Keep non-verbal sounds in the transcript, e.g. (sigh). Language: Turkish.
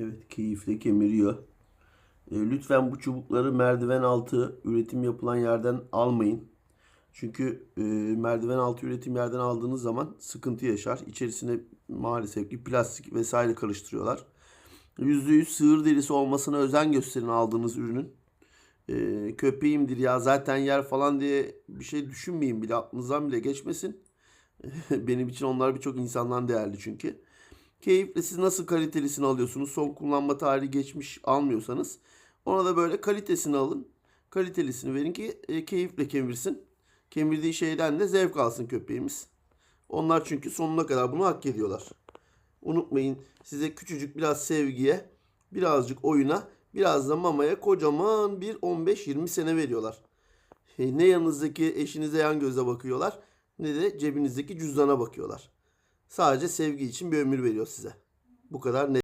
Evet keyifle kemiriyor. E, lütfen bu çubukları merdiven altı üretim yapılan yerden almayın. Çünkü e, merdiven altı üretim yerden aldığınız zaman sıkıntı yaşar. İçerisine maalesef ki plastik vesaire karıştırıyorlar. %100 sığır derisi olmasına özen gösterin aldığınız ürünün. E, köpeğimdir ya zaten yer falan diye bir şey düşünmeyin bile aklınızdan bile geçmesin. (laughs) Benim için onlar birçok insandan değerli çünkü. Keyifle siz nasıl kalitelisini alıyorsunuz? Son kullanma tarihi geçmiş almıyorsanız ona da böyle kalitesini alın. Kalitelisini verin ki e, keyifle kemirsin. Kemirdiği şeyden de zevk alsın köpeğimiz. Onlar çünkü sonuna kadar bunu hak ediyorlar. Unutmayın size küçücük biraz sevgiye, birazcık oyuna, biraz da mamaya kocaman bir 15-20 sene veriyorlar. E, Ne yanınızdaki eşinize yan göze bakıyorlar ne de cebinizdeki cüzdana bakıyorlar. Sadece sevgi için bir ömür veriyor size. Bu kadar net.